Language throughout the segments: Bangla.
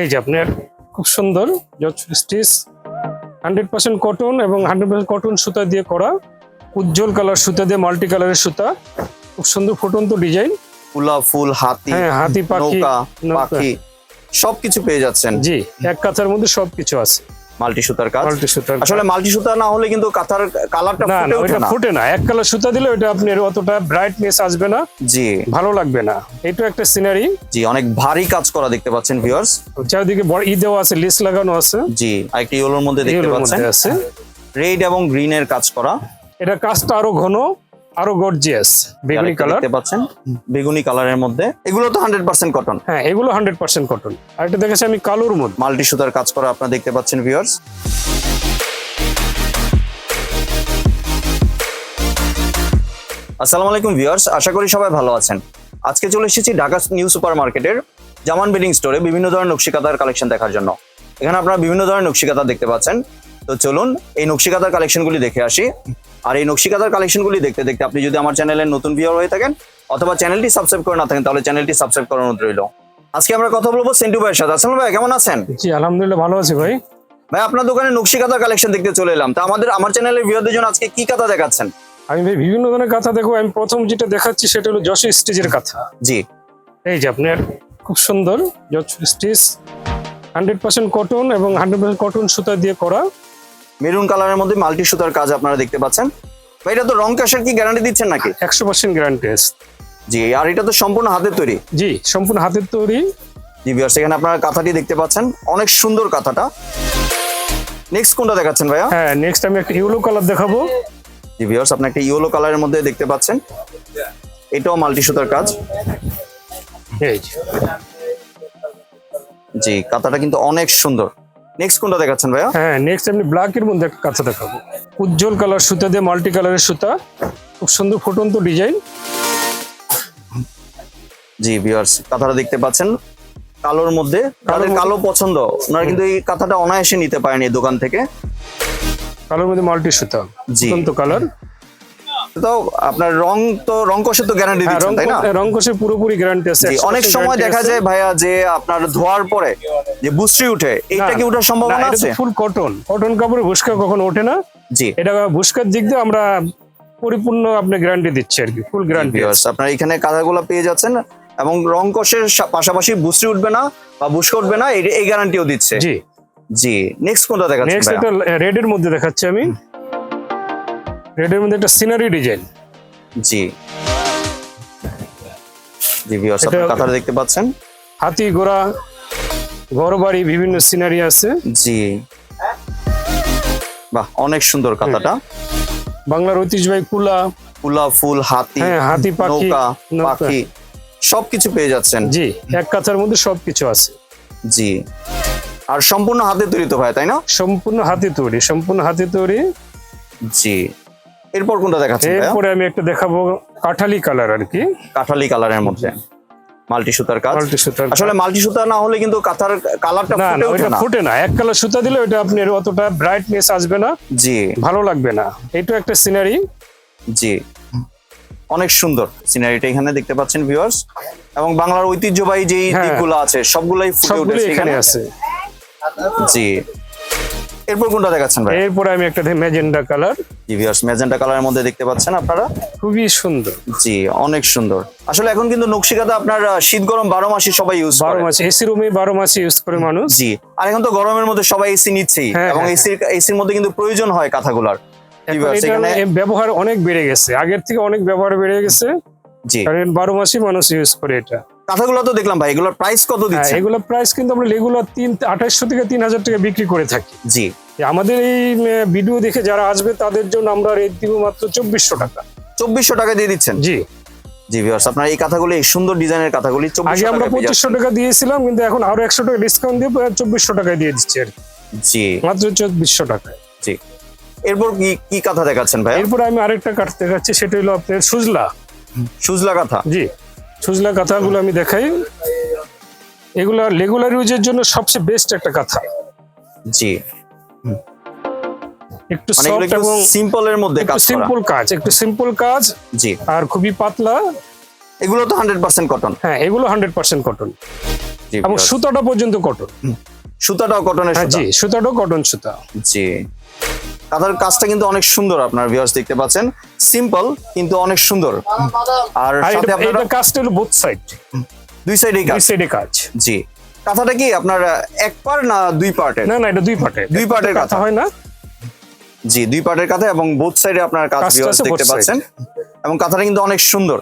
এই যে আপনার খুব সুন্দর স্টিচ হান্ড্রেড পার্সেন্ট কটন এবং হান্ড্রেড পার্সেন্ট কটন সুতা দিয়ে করা উজ্জ্বল কালার সুতা দিয়ে মাল্টি কালারের সুতা। খুব সুন্দর ফুটন্ত ডিজাইন ফুলা ফুল হাতি হ্যাঁ হাতি পাখি। পাখি সবকিছু পেয়ে যাচ্ছেন। জি এক কাঁচার মধ্যে সবকিছু আছে। মাল্টি সুতার কাজ। মাল্টি সুতা আসলে মাল্টি সুতা না হলে কিন্তু কাঁথার কালারটা না ফুটে না ওঠে না। ফুটে না। এক কালার সুতা দিলে ওইটা আপনার অতটা ব্রাইটনেস আসবে না। জি। ভালো লাগবে না। এটা একটা সিনারি জি অনেক ভারী কাজ করা দেখতে পাচ্ছেন ভিউয়ার্স চারিদিকে বড় ই দেওয়া আছে লিস লাগানো আছে। জি আরেকটি ইয়েলোর মধ্যে দেখতে পাচ্ছেন। আছে। রেড এবং গ্রিনের কাজ করা। এটা কাজটা আরও ঘন। আরও গর্জিয়াস বেগুনি কালার দেখতে পাচ্ছেন বেগুনি কালারের মধ্যে। এগুলো তো হান্ড্রেড পার্সেন্ট কটন হ্যাঁ এগুলো হান্ড্রেড পার্সেন্ট কটন আর এটা দেখেছি আমি কালোর মধ্যে। মাল্টি সুতার কাজ করা আপনারা দেখতে পাচ্ছেন ভিউয়ার্স আসসালামু আলাইকুম ভিউয়ার্স আশা করি সবাই ভালো আছেন। আজকে চলে এসেছি ঢাকা নিউ সুপার মার্কেটের জামান বেডিং স্টোরে বিভিন্ন ধরনের নকশিকাতার কালেকশন দেখার জন্য। এখানে আপনারা বিভিন্ন ধরনের নকশিকাতা দেখতে পাচ্ছেন। তো চলুন এই নকশিকাতার কালেকশনগুলি দেখে আসি। আর এই নকশিকাতার কালেকশনগুলি দেখতে দেখতে আপনি যদি আমার চ্যানেলের নতুন ভিউয়ার হয়ে থাকেন অথবা চ্যানেলটি সাবস্ক্রাইব করে না থাকেন তাহলে চ্যানেলটি সাবস্ক্রাইব করানো রইল। আজকে আমরা কথা বলব সেন্টু ভাইয়ের সাথে। আসসালাম ভাই কেমন আছেন? জি আলহামদুলিল্লাহ ভালো আছি ভাই। ভাই আপনার দোকানে নকশি কাঁথা কালেকশন দেখতে চলে এলাম। তা আমাদের আমার চ্যানেলের ভিউয়ারদের জন্য আজকে কি কাঁথা দেখাচ্ছেন? আমি ভাই বিভিন্ন ধরনের কাঁথা দেখো আমি প্রথম যেটা দেখাচ্ছি সেটা হলো যশ স্টিচের কাঁথা। জি। এই যে আপনার খুব সুন্দর যশ স্টিচ হান্ড্রেড পার্সেন্ট কটন এবং হান্ড্রেড পার্সেন্ট কটন সুতা দিয়ে করা। মেরুন কালারের মধ্যে মাল্টি সুতার কাজ আপনারা দেখতে পাচ্ছেন। ভাই এটা তো রং কাশের কি গ্যারান্টি দিচ্ছেন নাকি? একশো পার্সেন্ট গ্যারান্টি জি আর এটা তো সম্পূর্ণ হাতের তৈরি। জি সম্পূর্ণ হাতের তৈরি। জি ভিউয়ার্স এখানে আপনারা কাঁথাটি দেখতে পাচ্ছেন। অনেক সুন্দর কাঁথাটা। নেক্সট কোনটা দেখাচ্ছেন ভাইয়া? হ্যাঁ নেক্সট আমি একটা ইয়েলো কালার দেখাবো। জি ভিউয়ার্স আপনি একটা ইয়েলো কালারের মধ্যে দেখতে পাচ্ছেন। এটাও মাল্টি সুতার কাজ। জি কাঁথাটা কিন্তু অনেক সুন্দর। নেক্সট কোনটা দেখাচ্ছেন ভাইয়া? হ্যাঁ নেক্সট আমি ব্ল্যাকের মধ্যে একটা কাঁথা দেখাবো। উজ্জ্বল কালার সুতা দিয়ে মাল্টি কালারের সুতা। খুব সুন্দর ফুটন্ত ডিজাইন জি ভিউয়ার্স কাঁথাটা দেখতে পাচ্ছেন। কালোর মধ্যে তাদের কালো পছন্দ ওনারা কিন্তু এই কাঁথাটা অনায়াসে নিতে পারেন এই দোকান থেকে। কালোর মধ্যে মাল্টি সুতা। জি। কালার তো আপনার রং তো রং কষে তো গ্যারান্টি দিচ্ছেন তাই না? রং কোষে পুরোপুরি গ্যারান্টি আছে অনেক সময় দেখা যায় ভাইয়া যে আপনার ধোয়ার পরে যে বুস্ট্রি উঠে এইটা কি ওঠার সম্ভাবনা আছে? ফুল কটন কটন কাপড়ে ভুসকা কখনো ওঠে না। জি। এটা ভুসকার দিক দিয়ে আমরা পরিপূর্ণ আপনি গ্যারান্টি দিচ্ছি আর কি ফুল গ্যারান্টি আপনার এখানে কাঁথাগুলো পেয়ে যাচ্ছেন এবং রং কষের পাশাপাশি বুস্ট্রি উঠবে না বা বুস্ক উঠবে না এই- গ্যারান্টিও দিচ্ছে। জি। জি নেক্সট কোনটা দেখাচ্ছেন নেক্সট? এটা রেড এর মধ্যে দেখাচ্ছি আমি। রেড এর মধ্যে একটা সিনারি ডিজাইন জি। জি ভিউয়ার্স আপনার কাঁথাটা দেখতে পাচ্ছেন। হাতি ঘোড়া ঘরবাড়ি বিভিন্ন সিনারি আছে। জি। বাহ অনেক সুন্দর কাঁথাটা। বাংলার ঐতিহ্যবাহী কুলা। কুলা ফুল হাতি হ্যাঁ হাতি পাখি। পাখি সবকিছু পেয়ে যাচ্ছেন। জি এক কাঁথার মধ্যে সবকিছু আছে। জি। আর সম্পূর্ণ হাতে তৈরি তো ভাই তাই না? সম্পূর্ণ হাতে তৈরি সম্পূর্ণ হাতে তৈরি। জি। এরপর কোনটা দেখাচ্ছেন? এরপরে আমি একটা দেখাবো কাঠালি কালার আর কি। কাঠালি কালারের মধ্যে। মাল্টি সুতার কাজ। মাল্টি সুতার আসলে মাল্টি সুতা না হলে কিন্তু কাঁথার কালারটা ফুটে ওঠে ওইটা না। ফুটে না। এক কালার সুতা দিলে ওইটা আপনার অতটা ব্রাইটনেস আসবে না। জি। ভালো লাগবে না। এটা একটা সিনারি জি। অনেক সুন্দর সিনারিটা এখানে দেখতে পাচ্ছেন ভিউয়ার্স এবং বাংলার ঐতিহ্যবাহী যেই হ্যাঁ। দিকগুলো আছে সবগুলাই ফুটে উঠেছে এখানে। আছে। জি। এরপর কোনটা দেখাচ্ছেন ভাই? এরপরে আমি একটা ম্যাজেন্ডা কালার। জি ভিউয়ার্স ম্যাজেন্টা কালারের মধ্যে দেখতে পাচ্ছেন আপনারা? খুবই সুন্দর। জি অনেক সুন্দর। আসলে এখন কিন্তু নকশিকাতা আপনার শীত গরম বারো মাসে সবাই ইউজ করে। মাস এসি রুমে বারো মাস ইউজ করে মানুষ। জি আর এখন তো গরমের মধ্যে সবাই এসি নিচ্ছেই। হ্যাঁ, এবং হ্যাঁ, এসির এসির মধ্যে কিন্তু প্রয়োজন হয় কাঁথাগুলার। ব্যবহার অনেক বেড়ে গেছে। আগের থেকে অনেক ব্যবহার বেড়ে গেছে। জি। কারণ বারো মাসই মানুষ ইউজ করে এটা। কাঁথাগুলো তো দেখলাম ভাই এগুলোর প্রাইস কত হ্যাঁ দিচ্ছে এগুলো প্রাইস কিন্তু আমরা রেগুলার তিন আঠাশশো থেকে তিন হাজার টাকা বিক্রি করে থাকি। জি। আমাদের এই ভিডিও দেখে যারা আসবে তাদের জন্য আমরা রেট দিব মাত্র চব্বিশশো টাকা। চব্বিশশো টাকা দিয়ে দিচ্ছেন? জি। জি ভিউয়ার্স আপনার এই কাঁথাগুলি এই সুন্দর ডিজাইনের কাঁথাগুলি আগে আমরা টাকা পঁচিশশো টাকা দিয়েছিলাম কিন্তু এখন আরও একশো টাকা ডিসকাউন্ট দিয়ে চব্বিশশো টাকায় দিয়ে দিচ্ছি আর কি। জি। মাত্র চব্বিশশো টাকায়। জি। এরপর কি কি কাঁথা দেখাচ্ছেন ভাই এরপরে আমি আরেকটা কাঠ দেখাচ্ছি সেটা হলো আপনার সুজলা। সুজলা কাঁথা? জি। সুজলা কাঁথাগুলো আমি দেখাই। এগুলো রেগুলার ইউজের জন্য সবচেয়ে বেস্ট একটা কাঁথা জি। একটু মানে সফট একটু এবং সিম্পলের মধ্যে কাজ করা। সিম্পল কাজ একটু সিম্পল কাজ জি। আর খুবই পাতলা। এগুলো তো হান্ড্রেড পার্সেন্ট কটন হ্যাঁ এগুলো হান্ড্রেড পার্সেন্ট কটন এবং সুতাটা পর্যন্ত কটন সুতাটাও কটনের হ্যাঁ সুতা। জি সুতাটাও কটন সুতা। জি। কাঁথার কাজটা কিন্তু অনেক সুন্দর আপনার ভিউয়ার্স দেখতে পাচ্ছেন। সিম্পল কিন্তু অনেক সুন্দর। আর সাথে আপনারা কাজটা হলো বোথ সাইড দুই সাইডে কাজ। দুই সাইডে কাজ। জি। কাঁথাটা কি আপনার এক পার না দুই পার্টে না না এটা দুই পার্টে দুই পাটের কাঁথা। হয় না? জি দুই পার্টের কাঁথা এবং বোথ সাইডে আপনার কাজ ভিউয়ার্স দেখতে। পাচ্ছেন। এবং কাঁথাটা কিন্তু অনেক সুন্দর।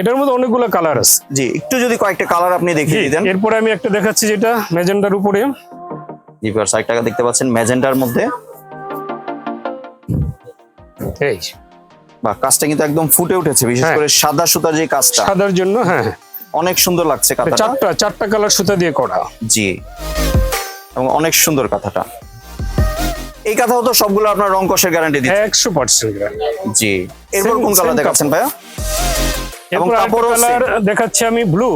এটার মধ্যে অনেকগুলো কালার আছে। জি একটু যদি কয়েকটা কালার আপনি দেখিয়ে দিতেন। এরপরে আমি একটা দেখাচ্ছি যেটা ম্যাজেন্ডার উপরে। জি ভিউয়ার্স আরেকটা দেখতে পাচ্ছেন ম্যাজেন্টার মধ্যে। এই। বা কাজটা কিন্তু একদম ফুটে উঠেছে বিশেষ হ্যাঁ। করে সাদা সুতার যে কাজটা। সাদার জন্য হ্যাঁ হ্যাঁ। অনেক সুন্দর লাগছে কাঁথাটা। চারটা চারটা কালার সুতা দিয়ে করা। জি। এবং অনেক সুন্দর কাঁথাটা। এই কাঁথাও তো সবগুলো আপনার রং কষের গ্যারান্টি দিচ্ছে। একশো পার্সেন্ট জি। এরপর কোন কালার দেখাচ্ছেন ভাইয়া? এবং কাপড়ও কালার দেখাচ্ছি আমি ব্লু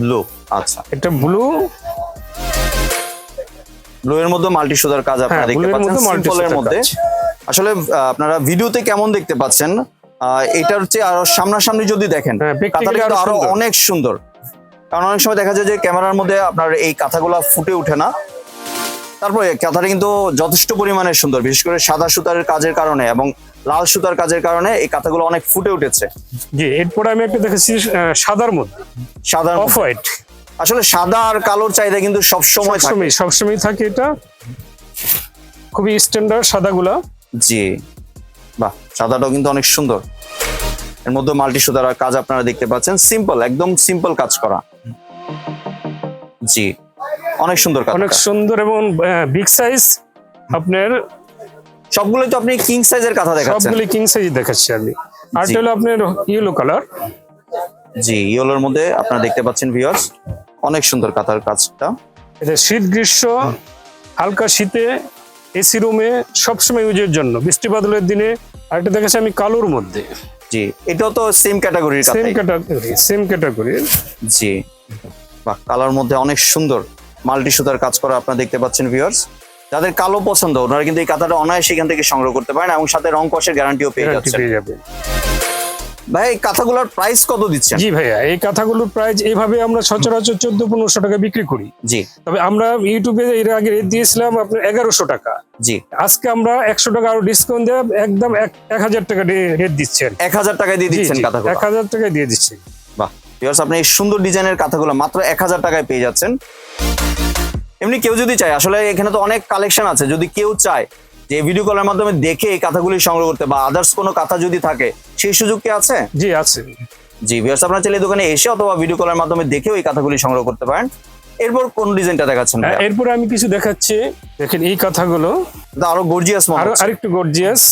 ব্লু আচ্ছা। এটা ব্লু ব্লু এর মধ্যে মাল্টি সুতার কাজ আপনারা হ্যাঁ দেখতে পাচ্ছেন। সিম্পলের মধ্যে। আসলে আপনারা ভিডিওতে কেমন দেখতে পাচ্ছেন এটার হচ্ছে আরও সামনাসামনি যদি দেখেন হ্যাঁ, আরও অনেক সুন্দর। কারণ অনেক সময় দেখা যায় যে ক্যামেরার মধ্যে আপনার এই কাঁথাগুলো ফুটে ওঠে না। তারপরে কাঁথাটা কিন্তু যথেষ্ট পরিমাণে সুন্দর বিশেষ করে সাদা সুতার কাজের কারণে এবং লাল সুতার কাজের কারণে এই কাঁথাগুলো অনেক ফুটে উঠেছে। জি এরপরে আমি একটা দেখেছি সাদার মধ্যে। সাদা অফ হোয়াইট। আসলে সাদা আর কালোর চাহিদা কিন্তু সব সময় থাকে। সবসময় সবসময় থাকে এটা। খুবই স্ট্যান্ডার্ড সাদাগুলা। জি। বাহ সাদাটাও কিন্তু অনেক সুন্দর। এর মধ্যে মাল্টি সুতার কাজ আপনারা দেখতে পাচ্ছেন। সিম্পল একদম সিম্পল কাজ করা। জি অনেক সুন্দর কাজ অনেক সুন্দর এবং বিগ সাইজ আপনার সবগুলো তো আপনি কিং সাইজের কথা দেখাচ্ছেন। সবগুলি কিং সাইজ দেখাচ্ছি আমি। আর। হলো আপনার ইয়েলো কালার জি ইয়েলোর মধ্যে আপনারা দেখতে পাচ্ছেন ভিউয়ার্স অনেক সুন্দর কাতার কাজটা। এটা শীত গ্রীষ্ম হালকা শীতে এসি রুমে সবসময় ইউজের জন্য। বৃষ্টি বাদলের দিনে আরেকটা দেখাচ্ছি আমি কালোর মধ্যে। জি এটাও তো same category same category same category জি। বাহ কালার মধ্যে অনেক সুন্দর মাল্টি সুতার কাজ করা আপনারা দেখতে পাচ্ছেন ভিউয়ার্স যাদের কালো পছন্দ ওনারা কিন্তু এই কাতাটা অনায়াসে এখান থেকে সংগ্রহ করতে পারেন এবং সাথে রং কষের গ্যারান্টিও পেয়ে যাচ্ছেন। পেয়ে যাবে ভাই এই কাঁথাগুলোর প্রাইস কত দিচ্ছেন? জি ভাইয়া এই কাঁথাগুলোর প্রাইস এইভাবে আমরা সচরাচর চোদ্দ পনেরোশো টাকা বিক্রি করি। জি। তবে আমরা ইউটিউবে এর আগে রেট দিয়েছিলাম আপনার এগারোশো টাকা। জি। আজকে আমরা একশো টাকা আরও ডিসকাউন্ট দিয়ে একদম এক- হাজার টাকা রেট দিচ্ছেন। এক হাজার টাকায় দিয়ে দিচ্ছেন কাঁথাগুলো। এক হাজার টাকায় দিয়ে দিচ্ছি। বাহ ভিউয়ার্স আপনি এই সুন্দর ডিজাইনের কাঁথাগুলো মাত্র এক হাজার টাকায় পেয়ে যাচ্ছেন। এমনি কেউ যদি চায় আসলে এখানে তো অনেক কালেকশন আছে যদি কেউ চায় যে ভিডিও কলের মাধ্যমে দেখে এই কাঁথাগুলি সংগ্রহ করতে বা আদার্স কোনো কাঁথা যদি থাকে সেই সুযোগ কি আছে? জি আছে। জি ভিউয়ার্স আপনারা চাইলে দোকানে এসে অথবা ভিডিও কলের মাধ্যমে দেখেও এই কাঁথাগুলি সংগ্রহ করতে পারেন। এরপর কোন ডিজাইনটা দেখাচ্ছেন হ্যাঁ, ভাইয়া? আমি কিছু দেখাচ্ছি। দেখেন এই কথাগুলো। আরও গর্জিয়াস মনে আরও। আরেকটু গর্জিয়াস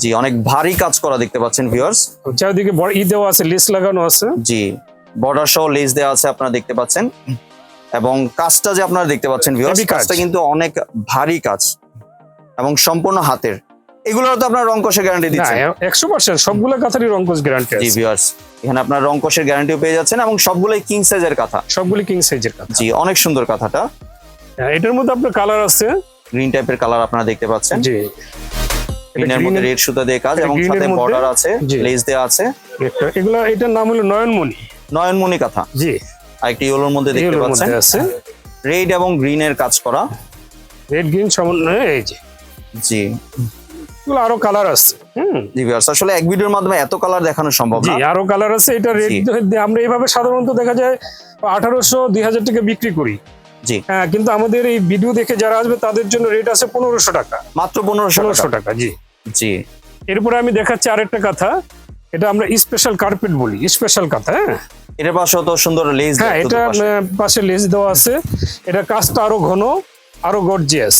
জি অনেক ভারী কাজ করা দেখতে পাচ্ছেন ভিউয়ার্স চারিদিকে বড় ই দেওয়া আছে লেস লাগানো আছে। জি বর্ডার সহ লেস দেওয়া আছে আপনারা দেখতে পাচ্ছেন। এবং কাজটা যে আপনারা দেখতে পাচ্ছেন ভিউয়ার্স কাজটা কিন্তু অনেক ভারী কাজ। এবং সম্পূর্ণ হাতের। এগুলোর তো আপনার রং কষের গ্যারান্টি দিচ্ছেন। একশো পার্সেন্ট সবগুলো কাতারই রঙ্কস গ্যারান্টি জি ভিউয়ার্স এখানে আপনার রং কষের গ্যারান্টিও পেয়ে যাচ্ছেন এবং সবগুলোই কিং সাইজের কাঁথা। সবগুলি কিং সাইজের কথা। জি অনেক সুন্দর কাঁথাটা। হ্যাঁ, এটার মধ্যে আপনার কালার আছে। গ্রিন টাইপের কালার আপনারা দেখতে পাচ্ছেন। জি। গ্রিনের মধ্যে রেড সুতা দিয়ে কাজ এবং সাথে বর্ডার আছে লেস দেওয়া আছে। এগুলা এটার নাম হলো নয়নমণি। নয়নমণি কাঁথা। জি। আর একটি ইয়েলোর মধ্যে দেখতে পাচ্ছেন। রেড এবং গ্রিনের কাজ করা। রেড গ্রিন সমন্বয় এই যে। জি। এগুলো আরও কালার আছে। হুম। জি ভিউয়ার্স আসলে এক ভিডিওর মাধ্যমে এত কালার দেখানো সম্ভব জি আরও কালার আছে এটা রেট আমরা এইভাবে সাধারণত দেখা যায় আঠারোশো দুই হাজার টাকা বিক্রি করি। জি। হ্যাঁ কিন্তু আমাদের এই ভিডিও দেখে যারা আসবে তাদের জন্য রেট আছে পনেরোশো টাকা। মাত্র পনেরোশো পনেরোশো টাকা জি। জি। এরপরে আমি দেখাচ্ছি আরেকটা কথা এটা আমরা স্পেশাল কার্পেট বলি স্পেশাল কথা হ্যাঁ। এটার পাশে তো সুন্দর লেস হ্যাঁ এটা পাশে লেস দেওয়া আছে। এটা কাজটা আরও ঘন আরও গর্জিয়াস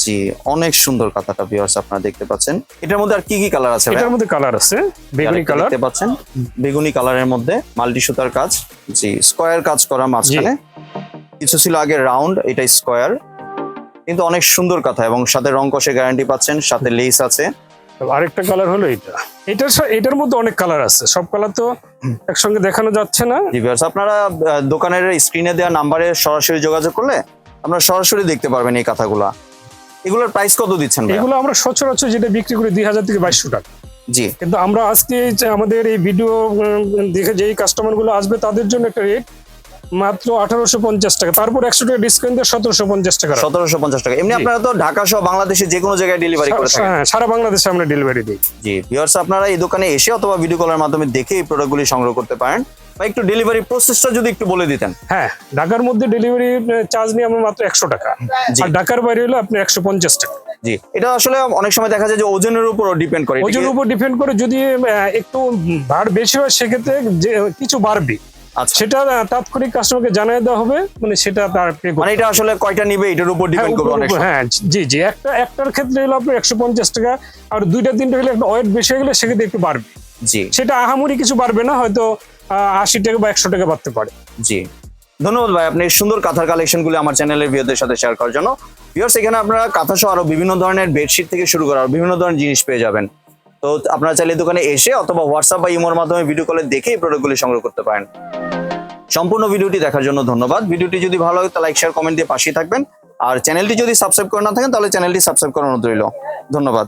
জি অনেক সুন্দর কাঁথাটা ভিউয়ার্স আপনারা দেখতে পাচ্ছেন। এটার মধ্যে আর কি কি কালার আছে? এটার মধ্যে কালার আছে বেগুনি কালার দেখতে পাচ্ছেন বেগুনি কালারের মধ্যে মাল্টি সুতার কাজ জি স্কয়ার কাজ করা মাঝখানে। কিছু ছিল আগে রাউন্ড এটা স্কয়ার কিন্তু অনেক সুন্দর কথা এবং সাথে রং কষে গ্যারান্টি পাচ্ছেন সাথে লেস আছে। আরেকটা কালার হলো এটা। এটার এটার মধ্যে অনেক কালার আছে সব কালার তো একসঙ্গে দেখানো যাচ্ছে না। আপনারা দোকানের স্ক্রিনে দেওয়া নাম্বারে সরাসরি যোগাযোগ করলে আপনারা সরাসরি দেখতে পারবেন এই কথাগুলা। এগুলোর প্রাইস কত দিচ্ছেন এগুলো আমরা সচরাচর যেটা বিক্রি করি দুই হাজার থেকে বাইশশো টাকা। জি। কিন্তু আমরা আজকে আমাদের এই ভিডিও দেখে যেই কাস্টমারগুলো আসবে তাদের জন্য একটা রেট মাত্র আঠারোশো পঞ্চাশ টাকা। তারপর একশো টাকা ডিসকাউন্ট দিয়ে সতেরোশো পঞ্চাশ টাকা সতেরোশো পঞ্চাশ টাকা। এমনি আপনারা তো ঢাকা সহ বাংলাদেশে যে কোনো জায়গায় ডেলিভারি করে থাকেন। হ্যাঁ, সারা বাংলাদেশে আমরা ডেলিভারি দিই। জি ভিউয়ার্স আপনারা এই দোকানে এসে অথবা ভিডিও কলের মাধ্যমে দেখে এই প্রোডাক্টগুলি সংগ্রহ করতে পারেন। একটু ডেলিভারি প্রসেসটা যদি একটু বলে দিতেন। হ্যাঁ ঢাকার মধ্যে ডেলিভারি চার্জ নিয়ে আমরা মাত্র একশো টাকা। আর ঢাকার বাইরে হলে আপনি একশো পঞ্চাশ টাকা। জি এটা আসলে অনেক সময় দেখা যায় যে ওজনের উপরও ডিপেন্ড করে ওজনের উপর ডিপেন্ড করে যদি একটু ভার বেশি হয় সেক্ষেত্রে কিছু বাড়বে। আচ্ছা। সেটা তাৎক্ষণিক কাস্টমারকে জানিয়ে দেওয়া হবে মানে সেটা তার মানে এটা আসলে কয়টা নিবে এটার উপর হ্যাঁ, ডিপেন্ড করবে অনেক হ্যাঁ জি জি একটা একটার ক্ষেত্রে হলো আপনার একশো পঞ্চাশ টাকা আর দুইটা তিনটা হলে একটা ওয়েট বেশি হয়ে গেলে সেক্ষেত্রে একটু বাড়বে। জি। সেটা আহামরি কিছু বাড়বে না হয়তো আশি টাকা বা একশো টাকা বাড়তে পারে। জি। ধন্যবাদ ভাই, আপনি সুন্দর কাঁথার কালেকশনগুলো আমার চ্যানেলের ভিউদের সাথে শেয়ার করার জন্য। ভিউয়ার্স এখানে আপনারা কাঁথা সহ আরও বিভিন্ন ধরনের বেডশিট থেকে শুরু করা বিভিন্ন ধরনের জিনিস পেয়ে যাবেন। তো আপনারা চাইলে দোকানে এসে অথবা হোয়াটসঅ্যাপ বা ইমোর মাধ্যমে ভিডিও কলে দেখে এই প্রোডাক্টগুলি সংগ্রহ করতে পারেন। সম্পূর্ণ ভিডিওটি দেখার জন্য ধন্যবাদ। ভিডিওটি যদি ভালো লাগে, তাহলে লাইক শেয়ার কমেন্ট দিয়ে পাশেই থাকবেন। আর চ্যানেলটি যদি সাবস্ক্রাইব করে না থাকেন, তাহলে চ্যানেলটি সাবস্ক্রাইব করানো রইল। ধন্যবাদ।